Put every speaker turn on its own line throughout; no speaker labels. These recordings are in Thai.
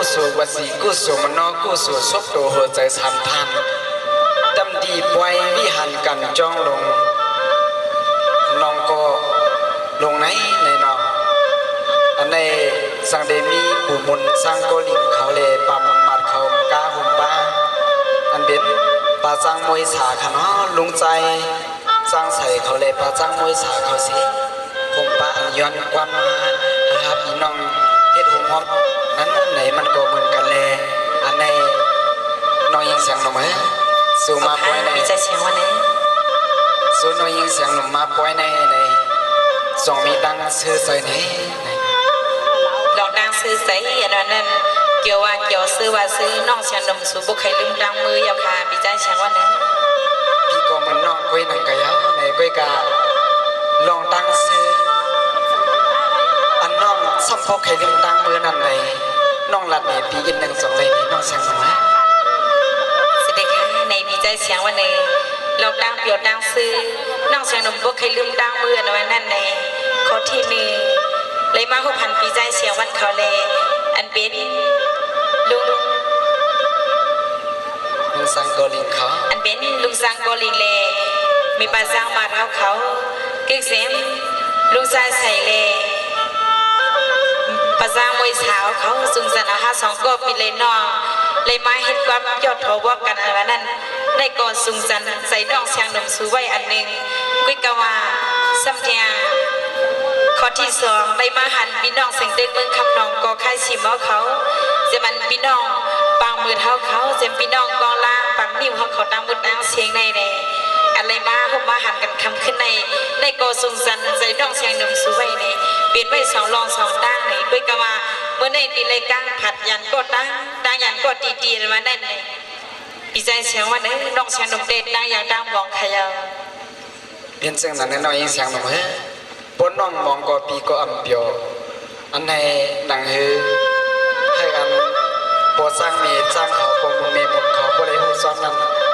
กุศลวสีกุศลมโนกุศลซบโตหัวใจสามพันดำดีปล่อยวิหันกันจ้องลงน้องก็ลงไหนในน้องอันในสังเดมีปู่มนสร้างโกลิงเขาเลปามนมัดเขากาหุมบ้าอันเป็นปาจังมวยสาขะเนาะลุงใจสร้างใส่เขาเลยปาจังมวยสาเขาสิผมปะอันย้อนความมานะครับน้องเฮ็ดหุมหอม นั้นอันไหนมันก็เหมือนกันเลยอันไหนน้อยยิงเสียงหนุ่มเฮ้สู้มาป่วยใน
ไหน
สู้น้อยยิงเสียงหนุ่มมาป่วยในในสองมีดังซื้อใส่ไหน
ลอกดังซื้อใส่อันนั้นเกี่ยวว่าเกี่ยวซื้อว่าซื้อน้องเสียงหนุ่มสู้บุกใครลืมดังมือยาวคาพี่ใจเสียงวันไหน
พี่ก็เหมือนน้องคุยหนังกะยาในกุยกาลองดังซื้อ ซ้ำพอใครเรื่องดังมือนั่นเลยน้องหลัดเนี่ยปียินหนึ่งสองเลยน้องเสียงสองนะเส
ด็จค่ะในพีใจเสียงวันเลยลราดังเปียวดังซื้อน้องเสียงหนุ่มพวกใครลืมดังมือนั่นนั่นเลยเขาที่หนึ่งเลยมาหกพันพีใจเสียงวันเขาเลยอันเป็นลุง
ลุงสังโกลิงเขา
อันเป็นลุงสังโกลิงเลยมีปาสร้างมาเท้าเขาเก่งเสียงลุงใจใส่เลย ปลางมวยสาวเขาสุงสันอาหาสองก็ปีเลยน้อง เลยมาเห็นความยอดทว่ากันอันนั้นในก่อนสุงสันใส่น้องเชียงหนุ่มสูไว้อันหนึ่งกุ้ยกะว่าสัมเทียข้อที่สองได้มาหันพี่น้องเสียงเต้นเมืองคำนองก็ค่ายชิมเอาเขาจะมันพี่น้องปางมือเท้าเขาเจมพี่น้องกองล่างปังนิ้วเขาเขาตามมุดนางเสียงในในอะไรมาเขามาหันกันคำขึ้นในในโกสุงสันใจน้องเสียงหนุ่มสวยในเปลี่ยนไว้สองรองสองตั้งในด้วยกว่าเมื่อในตีเลยกังผัดยันก็ตั้งตั้งยันก็ตีตีมาแน่นในปีใจเสียงว่าเนี่ยน้องเสียงหนุ่มเด็ดตั้งอย่างตั้งบอกขยาว
เปลี่ยนเสียงนั้นน้อยยิงเสียงหนุ่มเฮ้ปนน้องมองก็ปีก็อ่ำเปียวอันในหนังเฮือให้กันปอสร้างเมสร้างเขาปงเมหมดเขาก็เลยหูซ้อนนั้นลำ
นี้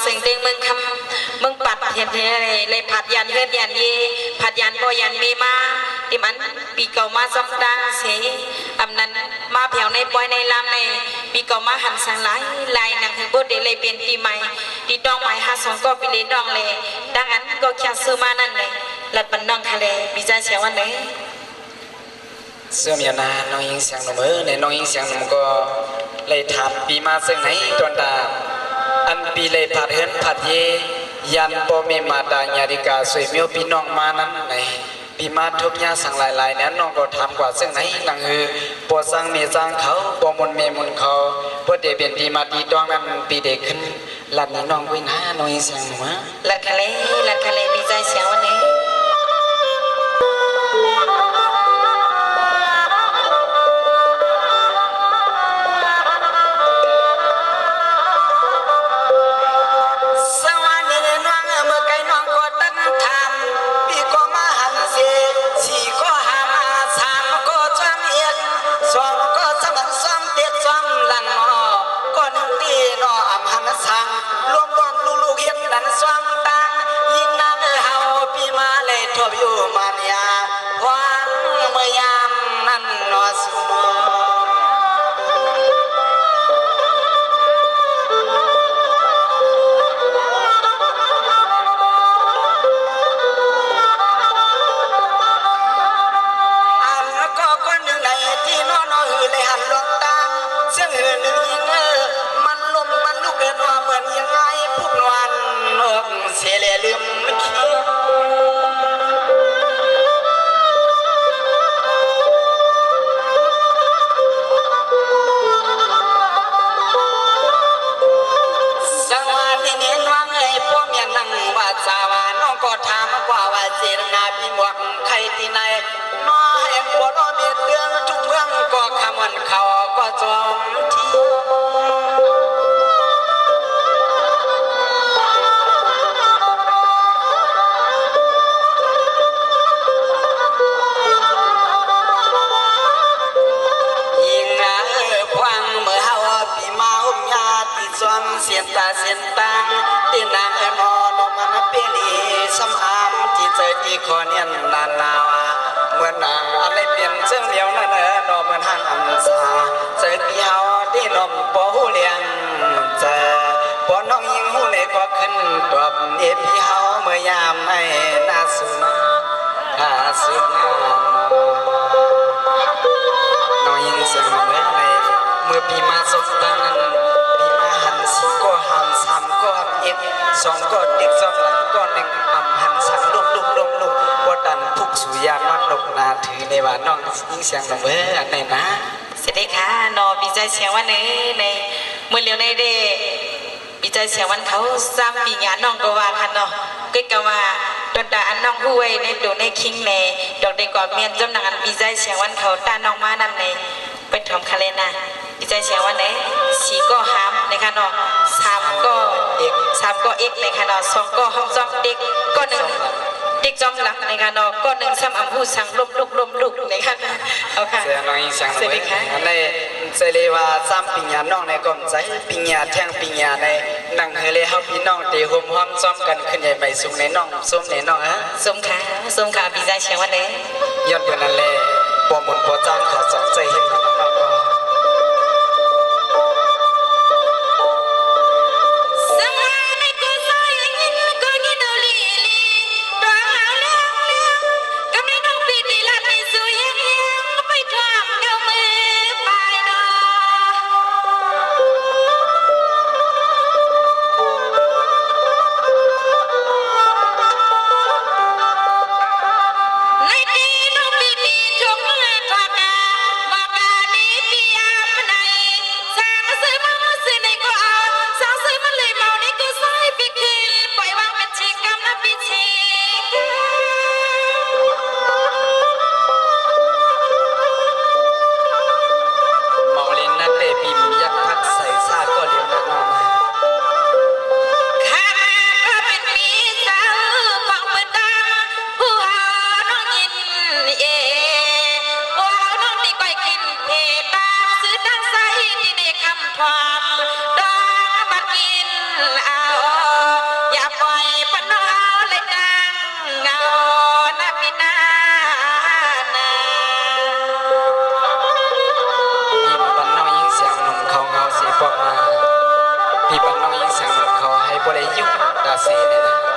เสียงเต็งมึงคำมึงปัดเห็นเนอะไรเลยผัดยันเฮ็ดยันเยผัดยันบ่ยันเมมาดิมันปีเก่ามาซ่อมดังเสอำนั้นมาแผ่วในปอยในลำในปีเก่ามาหันสังหลายลายนังคือบ่ได้เลยเป็นปีใหม่ดีดองใหม่หาสองก็ปีเลยดองเลยดังนั้นก็แค่ซื้อมานั่นเลยหลัดบันน้องทะเลปีใจเสียวันนี้
เสื้อเมียนาน้องยิงเสียงหนุ่มเออในน้องยิงเสียงหนุ่มก็เลยถามปีมาซึ่งไหนตวนตา อันปีเลยผัดเฮินผัดเยยันปอเมมาดาญาริกาสวยมิวพี่น้องมานั้นไหนปีมาทุกยาสั่งหลายๆนั้นน้องก็ทำกว่าซึ่งไหนหลังเออปวดสั่งเมียสั่งเขาปอมนเมมนเขาปวดเดเปลี่ยนปีมาตีดองนั้นปีเด็กขึ้นหลับนี้น้องไว้นะน้อยเสียงหนุ่มอะ
ลัดทะเลลัดทะเล
มีใจเสียงวันนี้ นตบเอพี่เฮาเมื่อยามไอ้นาสุนาอาสุนาน้อยยิงเสียงเมือในเมื่อปีมาสมตังนั้นปีมาหันสี่ก็หันสามก็หันเอ็ดสองก็เด็กสองหลังก็หนึ่งอ่ำหันสามลุกลุกลุกลุกว่าดันทุกสุยามนกนาถือในว่าน้องยิงเสียงเมือนอันไหนนะ
สวัสดีค่ะนอปีใจเสียงวันนี้ในเมื่อเร็วในเดปี ใจเสียวันเขาซ้ำปีงานน้องก็ว่าคันเนาะก็กะว่าตอนตาอันน้องผู้ไว้ในตัวในคิงในดอกได้กอดเมียนจำนางอันปีใจเสียวันเขาตาน้องมานำในเป็นทอมคาเลนะปีใจเสียวันไหนสีก็หามในคันเนาะสามก็เอกสามก็เอกในคันเนาะสองก็ห้องจอมเด็กก็หนึ่ง จอมหลังในค่ะเนาะก็หนึ่งซ้ำอำพูสังลุกลุกลุมลุกในค่ะเอาค่ะ
เสียงน้องยิงเสียงเห
ส
มื
วัสดีค่ะ
อนในเสรีว่าซ้ำปิญญาน้องในกลมใจปิญญาแท่งปิญญาในนั่งเฮเลเฮาพี่น้องตีห่มห้อมซ้อมกันขึ้นใหญ่ไปสูงในน้องส้มในน้องฮะ
สมขาสมขาปีใจเชียงวันนี้
ย้อนเป็นนั่นแหละปอมนปอจ้างขาสองใจเห็นมันมา
บอกว่าพี่ปันน้องยิ่งสั่งเขอให้บ่ได้ยุ่งตาเสียเลยนะ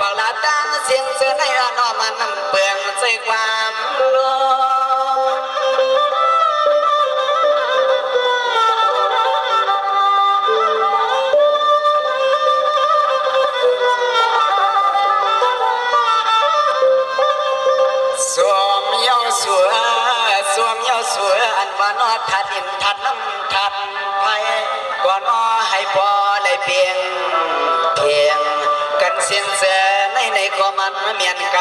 ปากลาตั้งเสียงเสื
อ
ในอนอมันน้ำเป
ลือง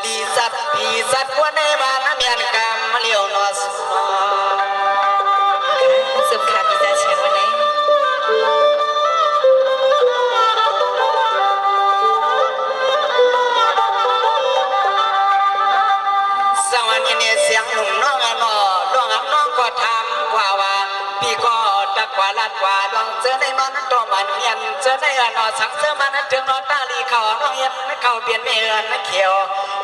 Lisat, lisat wane mana mian kam leo nos. Sub kapita siapa nih? Sawan ini siang nung nong ano, nong ano ko tham kwa wa, pi ko tak kwa lat kwa long je nei mon to man mian je nei ano sang je man je no ta li khao nong yen khao bien me an kheo.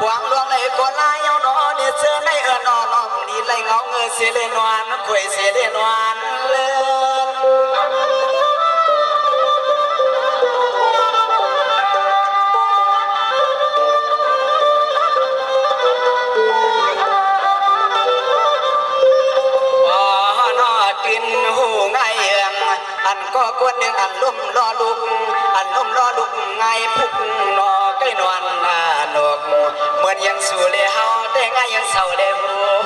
ควางลวงเลยก็ลา
ยเอา
หนอเดเสื้อ
ใน
เออนอนอมนี่
ไรเงาเงยเสียเลยนอนคุยเสียเลนวน
เล
ยอันก็กวนหนึ่งอันลุ่มรอลุก อันลุ่มรอลุกไงพุกนอใกล้นวลนา นกเหมือนยังสู่เลยเฮาแต่งยังเศร้าเลย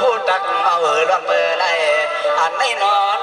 หูตักเมาหออร้อนเบอร์ไรอัน
ไหนนอน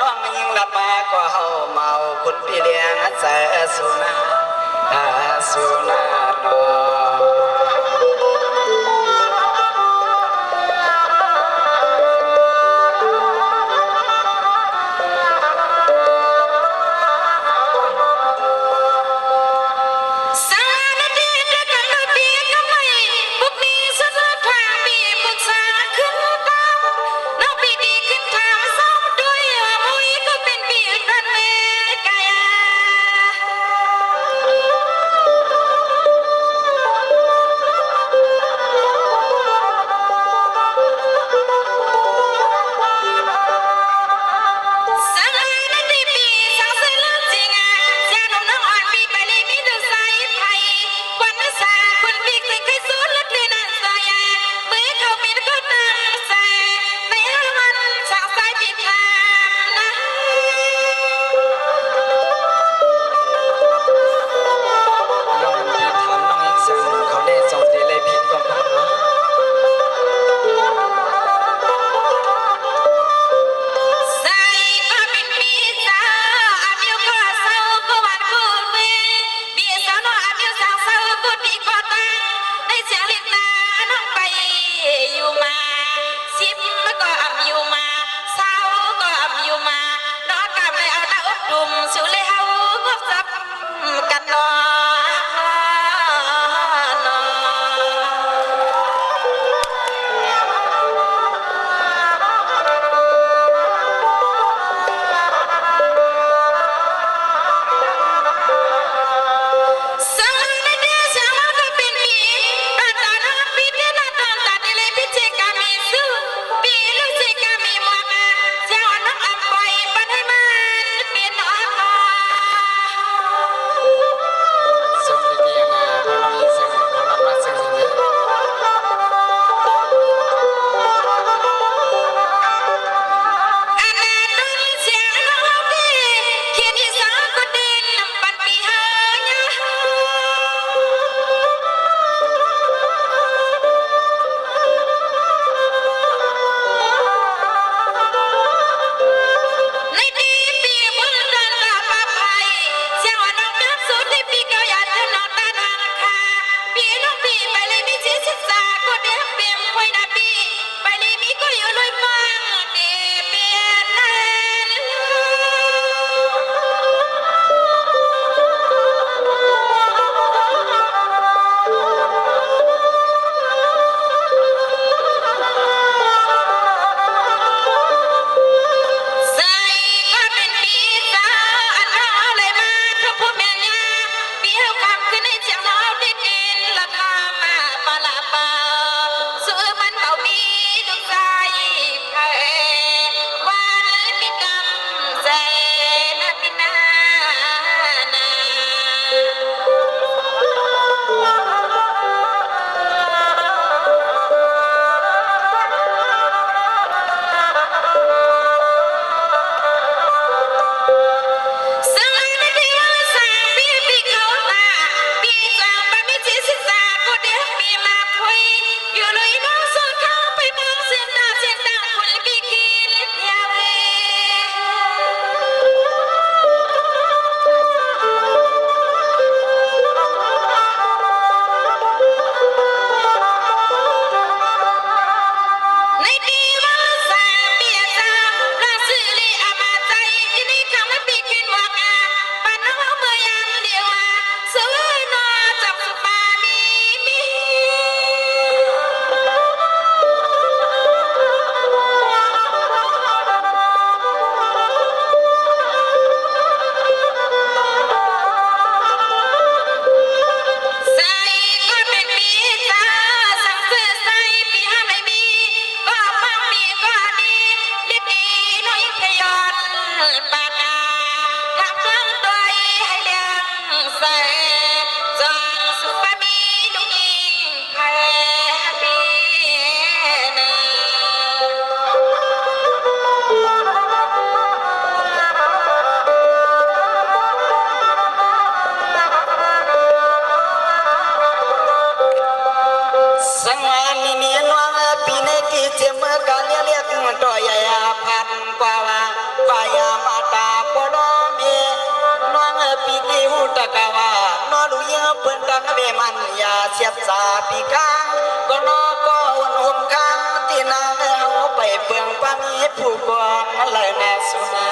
ปีกาง
ก็น
อก็วันหุ่น
ค้างที่นาแม่เฮาไปเปลืองปานีผู้กองอะไรแน่สุนา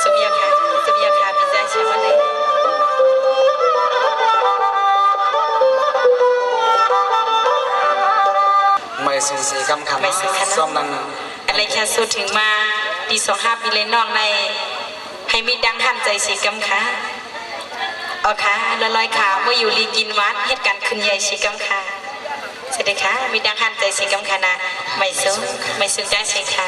สุยาค่ะสุยาค่ะพี่ใจใช่ไหมเลย
ไม่สูญสีกำคำ
ไม่สุขนะ
ซ่อมนั้น
อะไรแค่สู้ถึงมาดีสองห้าปีเลยน้องในให้มีดังหันใจสีกำค่ะ เอค้าละลอยขาเมื่ออยู่ลีกินวัดเหตุการณ์ขึ้นใหญ่ชีกำค่ะเสร็จเลยค่ะมีดังหันใจสีกำค่ะนะไม่ซึ้งไม่ซึ้งใจสีค่ะ